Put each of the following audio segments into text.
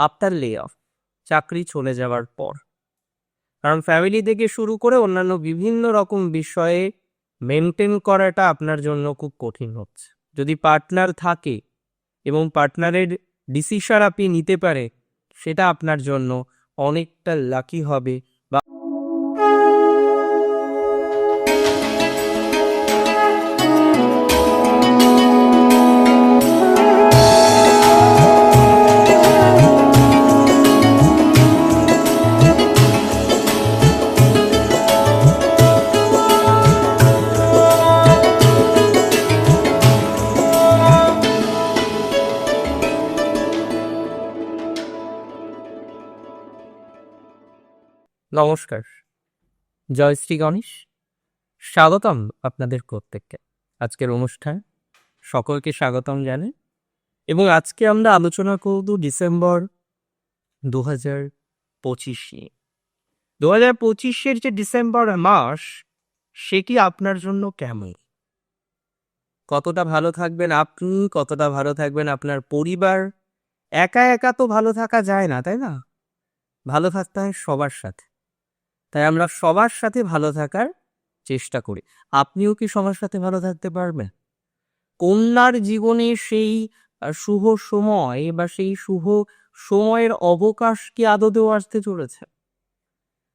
After লে of চাকরি চলে যাওয়ার পর। কারণ ফ্যামিলি থেকে শুরু করে অন্যান্য বিভিন্ন রকম বিষয়ে মেনটেন করাটা আপনার জন্য খুব কঠিন হচ্ছে। যদি পার্টনার থাকে এবং পার্টনারের ডিসিশন আপনি নিতে পারে, সেটা আপনার জন্য অনেকটা লাকি হবে। নমস্কার। জয় শ্রী গণেশ স্বাগতম আপনাদের প্রত্যেককে। আজকের অনুষ্ঠান সকলকে স্বাগতম জানে এবং আজকে আমরা আলোচনা করব ডিসেম্বর দু হাজার পঁচিশ। নিয়ে দু হাজার পঁচিশের যে ডিসেম্বর মাস, সেটি আপনার জন্য কেমন? কতটা ভালো থাকবেন আপনি, কতটা ভালো থাকবেন আপনার পরিবার? একা একা তো ভালো থাকা যায় না, তাই না? ভালো থাকতে হয় সবার সাথে। তাই আমরা সবার সাথে ভালো থাকার চেষ্টা করি। আপনিও কি সবার সাথে ভালো থাকতে পারবেন? কন্যার জীবনে সেই শুভ সময় বা সেই শুভ সময়ের অবকাশ কি আদতেও আসতে চলেছে?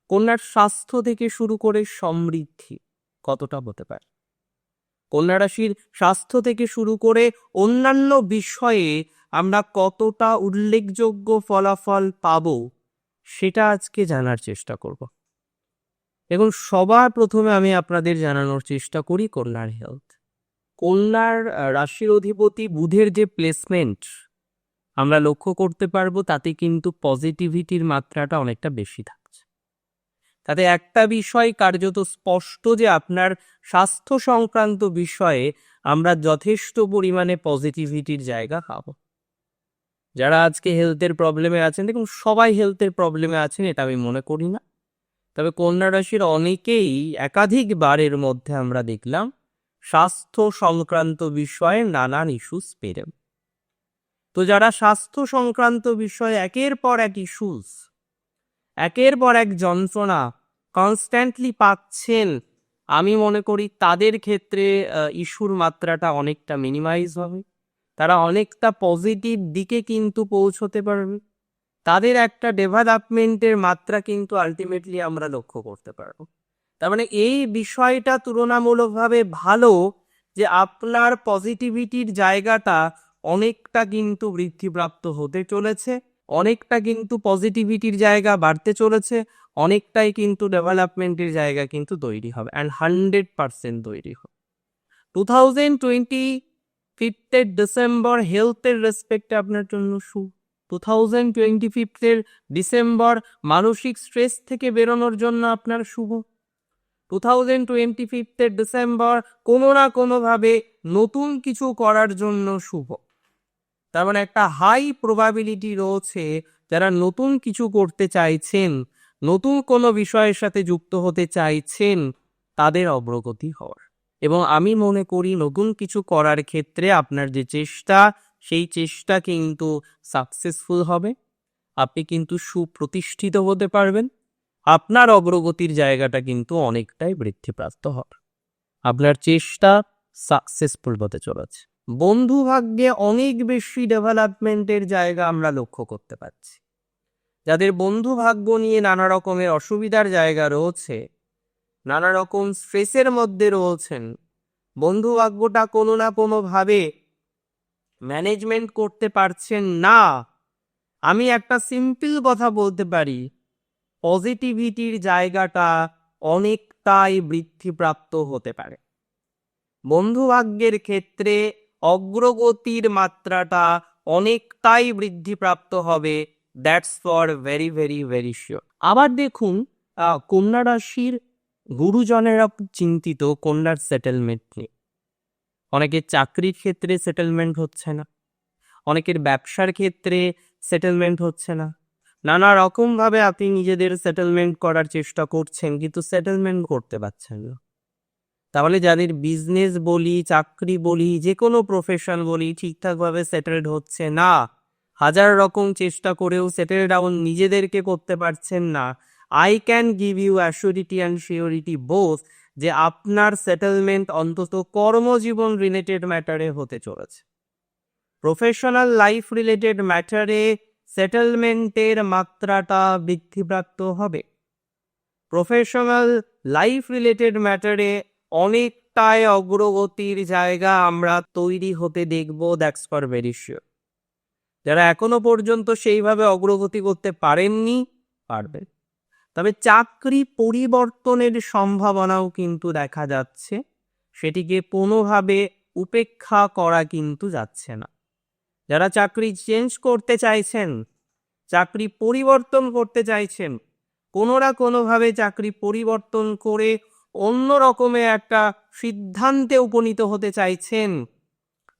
কন্যার স্বাস্থ্য থেকে শুরু করে সমৃদ্ধি কতটা হতে পারে? কন্যা রাশির স্বাস্থ্য থেকে শুরু করে অন্যান্য বিষয়ে আমরা কতটা উল্লেখযোগ্য ফলাফল পাব সেটা আজকে জানার চেষ্টা করব। এবং সবার প্রথমে আমি আপনাদের জানানোর চেষ্টা করি কন্যার হেলথ আহ, রাশির অধিপতি বুধের যে প্লেসমেন্ট আমরা লক্ষ্য করতে পারব তাতে কিন্তু পজিটিভিটির মাত্রাটা অনেকটা বেশি থাকছে। তাতে একটা বিষয় কার্যত স্পষ্ট যে আপনার স্বাস্থ্য সংক্রান্ত বিষয়ে আমরা যথেষ্ট পরিমাণে পজিটিভিটির জায়গা পাবো। যারা আজকে হেলথের প্রবলেমে আছেন দেখুন সবাই হেলথের প্রবলেমে আছেন এটা আমি মনে করি না। তবে কন্যা রাশির অনেকেই একাধিকবারের মধ্যে আমরা দেখলাম স্বাস্থ্য সংক্রান্ত বিষয়ে নানান ইস্যুস পেরেন তো যারা স্বাস্থ্য সংক্রান্ত বিষয়ে একের পর এক ইস্যুস একের পর এক যন্ত্রণা কনস্ট্যান্টলি পাচ্ছেন, আমি মনে করি তাদের ক্ষেত্রে ইস্যুর মাত্রাটা অনেকটা মিনিমাইজ হবে। তারা অনেকটা পজিটিভ দিকে কিন্তু পৌঁছতে পারবে। তাদের একটা ডেভেলপমেন্টের মাত্রা কিন্তু আলটিমেটলি আমরা লক্ষ্য করতে পারব। তার মানে এই বিষয়টা তুলনামূলকভাবে ভালো যে আপনার পজিটিভিটির জায়গাটা অনেকটা কিন্তু বৃদ্ধিপ্রাপ্ত হতে চলেছে, অনেকটা কিন্তু পজিটিভিটির জায়গা বাড়তে চলেছে, অনেকটাই কিন্তু ডেভেলপমেন্টের জায়গা কিন্তু তৈরি হবে অ্যান্ড হান্ড্রেড পার্সেন্ট তৈরি হবে। টু থাউজেন্ড টোয়েন্টি ফিফথের ডিসেম্বর হেলথের রেসপেক্টে আপনার জন্য সু টু থাউজেন্ড টোয়েন্টি ফিফথের ডিসেম্বর মানসিক স্ট্রেস থেকে বেরোনোর জন্য আপনার শুভ। টু থাউজেন্ড টোয়েন্টি ফিফথের ডিসেম্বর কোনো না কোনোভাবে নতুন কিছু করার জন্য শুভ। তার মানে একটা হাই প্রবাবিলিটি রয়েছে যারা নতুন কিছু করতে চাইছেন, নতুন কোনো বিষয়ের সাথে যুক্ত হতে চাইছেন, তাদের অগ্রগতি হওয়ার। এবং আমি মনে করি নতুন কিছু করার ক্ষেত্রে আপনার যে চেষ্টা সেই চেষ্টা কিন্তু সাকসেসফুল হবে। আপনি কিন্তু সুপ্রতিষ্ঠিত হতে পারবেন। আপনার অগ্রগতির জায়গাটা কিন্তু অনেকটাই বৃদ্ধিপ্রাপ্ত হবে। আপনার চেষ্টা সাকসেসফুল হতে চলেছে। বন্ধু ভাগ্যে অনেক বেশি ডেভেলপমেন্টের জায়গা আমরা লক্ষ্য করতে পারছি। যাদের বন্ধু ভাগ্য নিয়ে নানা রকমের অসুবিধার জায়গা রয়েছে, নানা রকম স্ট্রেসের মধ্যে রয়েছেন, বন্ধু ভাগ্যটা কোনো না কোনোভাবে ম্যানেজমেন্ট করতে পারছেন না। আমি একটা সিম্পল কথা বলতে পারি। পজিটিভিটির জায়গাটা অনেকটাই বৃদ্ধিপ্রাপ্ত হতে পারে। বন্ধু ভাগ্যের ক্ষেত্রে অগ্রগতির মাত্রাটা অনেকটাই বৃদ্ধিপ্রাপ্ত হবে। That's for very very very sure আবার দেখুন কন্যা রাশির গুরুজনেরা চিন্তিত কন্যার সেটেলমেন্ট নিয়ে। অনেকের চাকরির ক্ষেত্রে সেটেলমেন্ট হচ্ছে না। অনেকের ব্যবসার ক্ষেত্রে সেটেলমেন্ট হচ্ছে না। নানা রকমভাবে আপনি নিজেদের সেটেলমেন্ট করার চেষ্টা করছেন, কিন্তু সেটেলমেন্ট করতে পারছেন না। তাহলে যাদের বিজনেস বলি, চাকরি বলি যে কোনো প্রফেশন বলি, ঠিকঠাকভাবে সেটেলড হচ্ছে না। হাজার রকম চেষ্টা করেও সেটেল ডাউন নিজেদেরকে করতে পারছেন না। I can give you assurity and surety both যে আপনার সেটেলমেন্ট অন্তত কর্মজীবন রিলেটেড ম্যাটারে হতে চলেছে। প্রফেশনাল লাইফ রিলেটেড ম্যাটারে সেটেলমেন্টের মাত্রাটা বৃদ্ধিপ্রাপ্ত হবে। প্রফেশনাল লাইফ রিলেটেড ম্যাটারে অনেকটাই অগ্রগতির জায়গা আমরা তৈরি হতে দেখব দ্যাটস ফর ভেরি শিওর যারা এখনও পর্যন্ত সেইভাবে অগ্রগতি করতে পারেননি, পারবেন। তবে চাকরি পরিবর্তনের সম্ভাবনাও কিন্তু দেখা যাচ্ছে। সেটিকে কোনোভাবে উপেক্ষা করা কিন্তু যাচ্ছে না। যারা চাকরি চেঞ্জ করতে চাইছেন, চাকরি পরিবর্তন করতে চাইছেন, কোনো না কোনোভাবে চাকরি পরিবর্তন করে অন্য রকমের একটা সিদ্ধান্তে উপনীত হতে চাইছেন,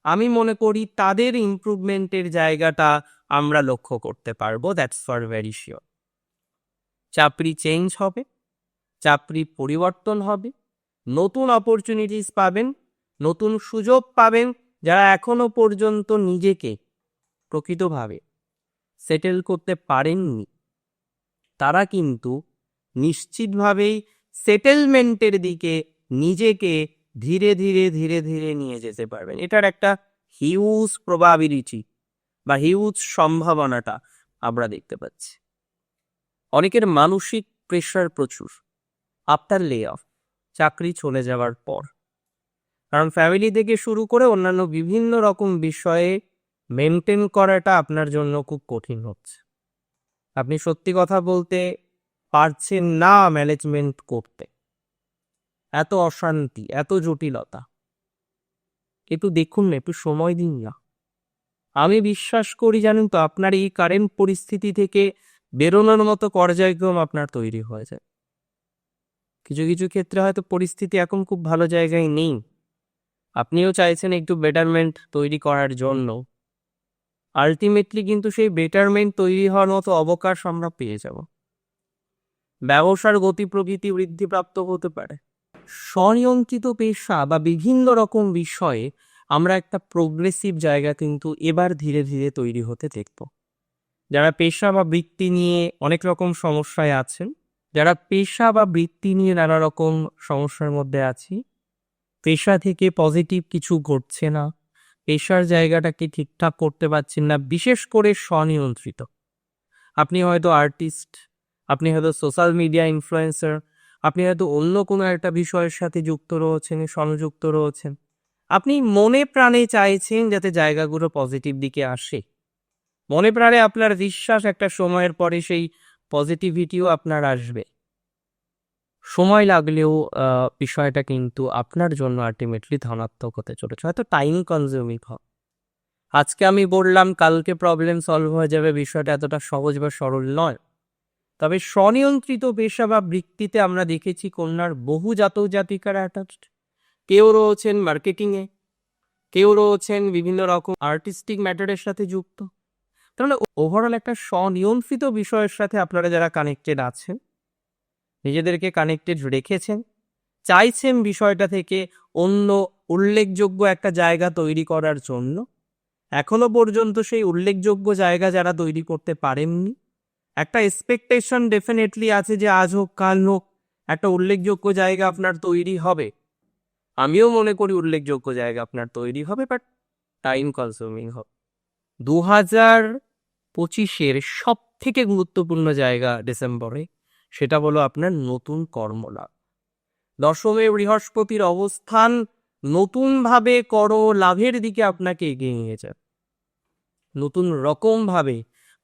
আমি মনে করি তাদের ইমপ্রুভমেন্টের জায়গাটা আমরা লক্ষ্য করতে পারব দ্যাটস ফর ভেরি শিওর চাকরি চেঞ্জ হবে চাকরি পরিবর্তন হবে, নতুন অপরচুনিটিস পাবেন, নতুন সুযোগ পাবেন যারা এখনও পর্যন্ত নিজেকে প্রকৃতভাবে সেটেল করতে পারেননি। তারা কিন্তু নিশ্চিতভাবেই সেটেলমেন্টের দিকে নিজেকে ধীরে ধীরে ধীরে ধীরে নিয়ে যেতে পারবেন। এটার একটা হিউজ প্রবাবিলিটি বা হিউজ সম্ভাবনাটা আমরা দেখতে পাচ্ছি। অনেকের মানসিক প্রেশার প্রচুর। আফটার লে অফ চাকরি চলে যাওয়ার পর। কারণ ফ্যামিলি থেকে শুরু করে অন্যান্য বিভিন্ন রকম বিষয়ে মেনটেন করাটা আপনার জন্য খুব কঠিন হচ্ছে। আপনি সত্যি কথা বলতে পারছেন না ম্যানেজমেন্ট করতে। এত অশান্তি, এত জটিলতা। একটু দেখুন না একটু সময় দিন না। আমি বিশ্বাস করি জানেন তো, আপনার এই কারেন্ট পরিস্থিতি থেকে বেরোনোর মতো পর্যায়ক্রম আপনার তৈরি হয়ে যায় কিছু কিছু ক্ষেত্রে হয়তো পরিস্থিতি এখন খুব ভালো জায়গায় নেই। আপনিও চাইছেন একটু বেটারমেন্ট তৈরি করার জন্য। আলটিমেটলি কিন্তু সেই বেটারমেন্ট তৈরি হওয়ার মতো অবকাশ আমরা পেয়ে যাব। ব্যবসার গতি প্রকৃতি বৃদ্ধিপ্রাপ্ত হতে পারে। স্বনিয়ন্ত্রিত পেশা বা বিভিন্ন রকম বিষয়ে আমরা একটা প্রোগ্রেসিভ জায়গা কিন্তু এবার ধীরে ধীরে তৈরি হতে দেখব। যারা পেশা বা বৃত্তি নিয়ে অনেক রকম সমস্যায় আছেন, যারা পেশা বা বৃত্তি নিয়ে নানা রকম সমস্যার মধ্যে আছি, পেশা থেকে পজিটিভ কিছু ঘটছে না, পেশার জায়গাটাকে ঠিকঠাক করতে পারছেন না, বিশেষ করে স্বনিয়ন্ত্রিত। আপনি হয়তো আর্টিস্ট, আপনি হয়তো সোশ্যাল মিডিয়া ইনফ্লুয়েন্সার, আপনি হয়তো অন্য কোনো একটা বিষয়ের সাথে যুক্ত রয়েছেন সংযুক্ত রয়েছেন। আপনি মনে প্রাণে চাইছেন যাতে জায়গাগুলো পজিটিভ দিকে আসে। মনে প্রাণে আপনার বিশ্বাস একটা সময়ের পরে সেই পজিটিভিটিও আপনার আসবে। সময় লাগলেও বিষয়টা কিন্তু আপনার জন্য আলটিমেটলি ধনাত্মক হতে চলেছে। হয়তো টাইম কনজিউমিং হবে আজকে আমি বললাম, কালকে প্রবলেম সলভ হয়ে যাবে, বিষয়টা এতটা সহজ বা সরল নয়। তবে স্বনিয়ন্ত্রিত পেশা বা বৃত্তিতে আমরা দেখেছি, কন্যার বহু জাতক জাতিকারা অ্যাটাচড কেউ রয়েছেন মার্কেটিংয়ে কেউ রয়েছেন বিভিন্ন রকম আর্টিস্টিক ম্যাটারের সাথে যুক্ত। তাহলে ওভারঅল একটা স্বনিয়ন্ত্রিত বিষয়ের সাথে আপনারা যারা কানেক্টেড আছেন, নিজেদেরকে কানেক্টেড রেখেছেন, চাইছেন বিষয়টা থেকে অন্য উল্লেখযোগ্য একটা জায়গা তৈরি করার জন্য, এখনও পর্যন্ত সেই উল্লেখযোগ্য জায়গা যারা তৈরি করতে পারেননি, একটা এক্সপেকটেশন ডেফিনেটলি আছে যে আজ হোক, কাল হোক, একটা উল্লেখযোগ্য জায়গা আপনার তৈরি হবে। আমিও মনে করি উল্লেখযোগ্য জায়গা আপনার তৈরি হবে বাট টাইম কনজিউমিং হবে। দু হাজার পঁচিশের সব থেকে গুরুত্বপূর্ণ জায়গা ডিসেম্বরে, সেটা হলো আপনার নতুন কর্মলাভ দশমে বৃহস্পতির অবস্থান, নতুনভাবে কর লাভের দিকে আপনাকে এগিয়ে নিয়ে যায় নতুন রকমভাবে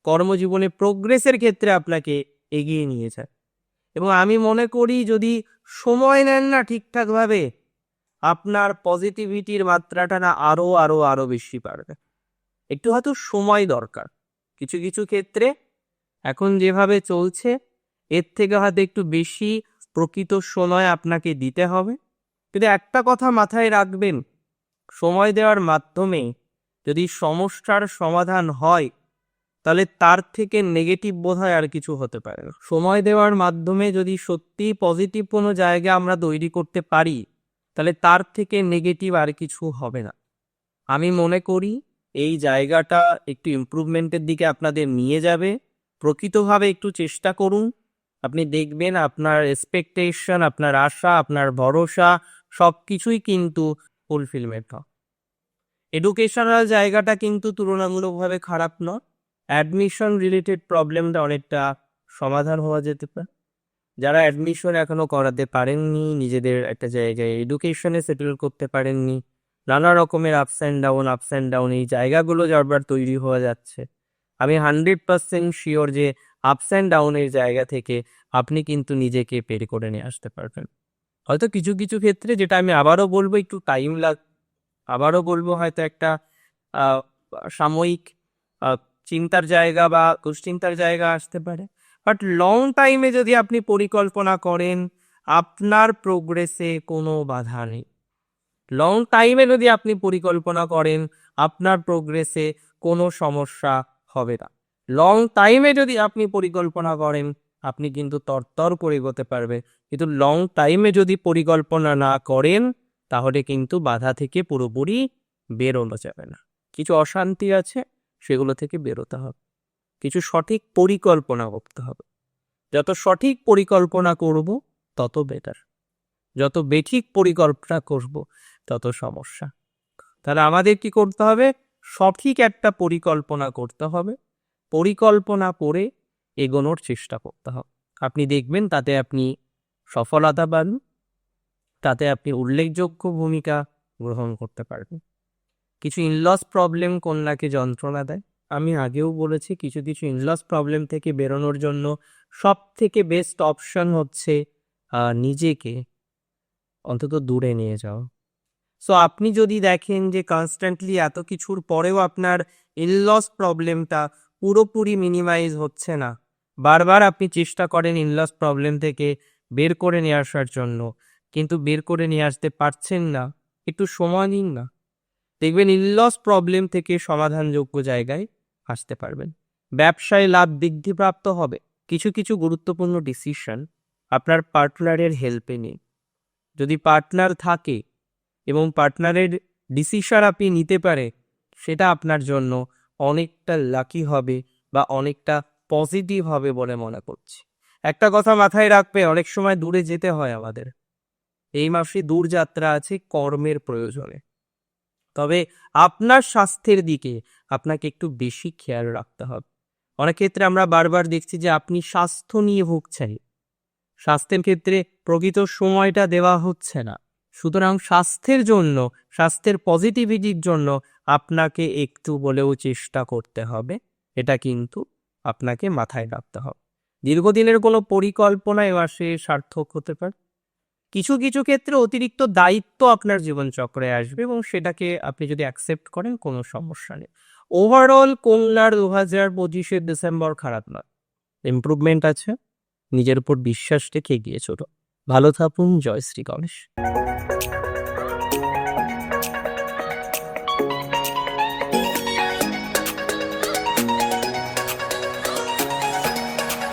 কর্মজীবনে প্রোগ্রেসের ক্ষেত্রে আপনাকে এগিয়ে নিয়ে যায় এবং আমি মনে করি যদি সময় নেন না ঠিকঠাকভাবে, আপনার পজিটিভিটির মাত্রাটা না আরও আরও আরও বেশি বাড়বে। একটু হয়তো সময় দরকার। কিছু কিছু ক্ষেত্রে এখন যেভাবে চলছে, এর থেকে হয়তো একটু বেশি প্রকৃত সময় আপনাকে দিতে হবে। কিন্তু একটা কথা মাথায় রাখবেন, সময় দেওয়ার মাধ্যমে যদি সমস্যার সমাধান হয়, তাহলে তার থেকে নেগেটিভ বোধ হয় আর কিছু হতে পারে না। সময় দেওয়ার মাধ্যমে যদি সত্যি পজিটিভ কোনো জায়গা আমরা তৈরি করতে পারি, তাহলে তার থেকে নেগেটিভ আর কিছু হবে না। আমি মনে করি এই জায়গাটা একটু ইমপ্রুভমেন্টের দিকে আপনাদের নিয়ে যাবে। প্রকৃতভাবে একটু চেষ্টা করুন। আপনি দেখবেন আপনার এক্সপেকটেশন আপনার আশা, আপনার ভরসা সব কিছুই কিন্তু ফুলফিলমেন্ট হয়। এডুকেশনাল জায়গাটা কিন্তু তুলনামূলকভাবে খারাপ নয়। অ্যাডমিশন রিলেটেড প্রবলেমটা অনেকটা সমাধান হওয়া যেতে পারে। যারা অ্যাডমিশন এখনও করাতে পারেননি, নিজেদের একটা জায়গায় এডুকেশনে সেটেল করতে পারেননি নানা রকমের ups and down ups and down এই জায়গাগুলো যারবার তৈরি হয়ে যাচ্ছে। আমি হান্ড্রেড পার্সেন্ট শিওর যে আপস অ্যান্ড ডাউনের জায়গা থেকে আপনি কিন্তু নিজেকে বের করে নিয়ে আসতে পারবেন। হয়তো কিছু কিছু ক্ষেত্রে যেটা আমি আবারও বলব, একটু টাইম লাগ, আবারও বলব হয়তো একটা সাময়িক চিন্তার জায়গা বা দুশ্চিন্তার জায়গা আসতে পারে। বাট লং টাইমে যদি আপনি পরিকল্পনা করেন, আপনার প্রোগ্রেসে কোনো বাধা নেই। লং টাইমে যদি আপনি পরিকল্পনা করেন, আপনার প্রোগ্রেসে কোনো সমস্যা হবে না। লং টাইমে যদি আপনি পরিকল্পনা করেন, আপনি কিন্তু তরতর করে এগোতে পারবে কিন্তু লং টাইমে যদি পরিকল্পনা না করেন, তাহলে কিন্তু বাধা থেকে পুরোপুরি বেরোনো যাবে না। কিছু অশান্তি আছে, সেগুলো থেকে বেরোতে হবে। কিছু সঠিক পরিকল্পনা করতে হবে। যত সঠিক পরিকল্পনা করব, তত বেটার যত বেঠিক পরিকল্পনা করব তত সমস্যা। তাহলে আমাদের কি করতে হবে? সঠিক একটা পরিকল্পনা করতে হবে। পরিকল্পনা করে এগোনোর চেষ্টা করতে হবে। আপনি দেখবেন তাতে আপনি সফলতা পান, তাতে আপনি উল্লেখযোগ্য ভূমিকা গ্রহণ করতে পারবেন। কিছু ইনলস প্রবলেম কন্যাকে যন্ত্রণা দেয়। আমি আগেও বলেছি, কিছু কিছু ইনলস প্রবলেম থেকে বেরোনোর জন্য সব থেকে বেস্ট অপশন হচ্ছে নিজেকে অন্তত দূরে নিয়ে যাওয়া। সো আপনি যদি দেখেন যে কনস্ট্যান্টলি এত কিছুর পরেও আপনার ইনলস প্রবলেমটা পুরোপুরি মিনিমাইজ হচ্ছে না। বারবার আপনি চেষ্টা করেন ইনলস প্রবলেম থেকে বের করে নিয়ে আসার জন্য, কিন্তু বের করে নিয়ে আসতে পারছেন না, একটু সময় নিন না। দেখবেন ইনলস প্রবলেম থেকে সমাধানযোগ্য জায়গায় আসতে পারবেন। ব্যবসায় লাভ বৃদ্ধিপ্রাপ্ত হবে, কিছু কিছু গুরুত্বপূর্ণ ডিসিশন আপনার পার্টনারের হেল্পে নিন যদি পার্টনার থাকে এবং পার্টনারের ডিসিশন আপনি নিতে পারে, সেটা আপনার জন্য অনেকটা লাকি হবে বা অনেকটা পজিটিভ হবে বলে মনে করছি। একটা কথা মাথায় রাখবে, অনেক সময় দূরে যেতে হয় আমাদের। এই মাসে দূর যাত্রা আছে কর্মের প্রয়োজনে। তবে আপনার স্বাস্থ্যের দিকে আপনাকে একটু বেশি খেয়াল রাখতে হবে। অনেক ক্ষেত্রে আমরা বারবার দেখছি যে আপনি স্বাস্থ্য নিয়ে ভুগছেন। স্বাস্থ্যের ক্ষেত্রে প্রকৃত সময়টা দেওয়া হচ্ছে না। সুতরাং স্বাস্থ্যের জন্য, স্বাস্থ্যের পজিটিভিটির জন্য আপনাকে একটু বলেও চেষ্টা করতে হবে। এটা কিন্তু আপনাকে মাথায় রাখতে হবে। দীর্ঘদিনের কোনো পরিকল্পনা এ সে সার্থক হতে পারে। কিছু কিছু ক্ষেত্রে অতিরিক্ত দায়িত্ব আপনার জীবনচক্রে আসবে এবং সেটাকে আপনি যদি অ্যাকসেপ্ট করেন, কোনো সমস্যা নেই। ওভারঅল কন্যার দু হাজার পঁচিশের ডিসেম্বর খারাপ নয়। ইমপ্রুভমেন্ট আছে। নিজের উপর বিশ্বাস রেখে এগিয়ে ভালো থাকুন জয় শ্রী গণেশ।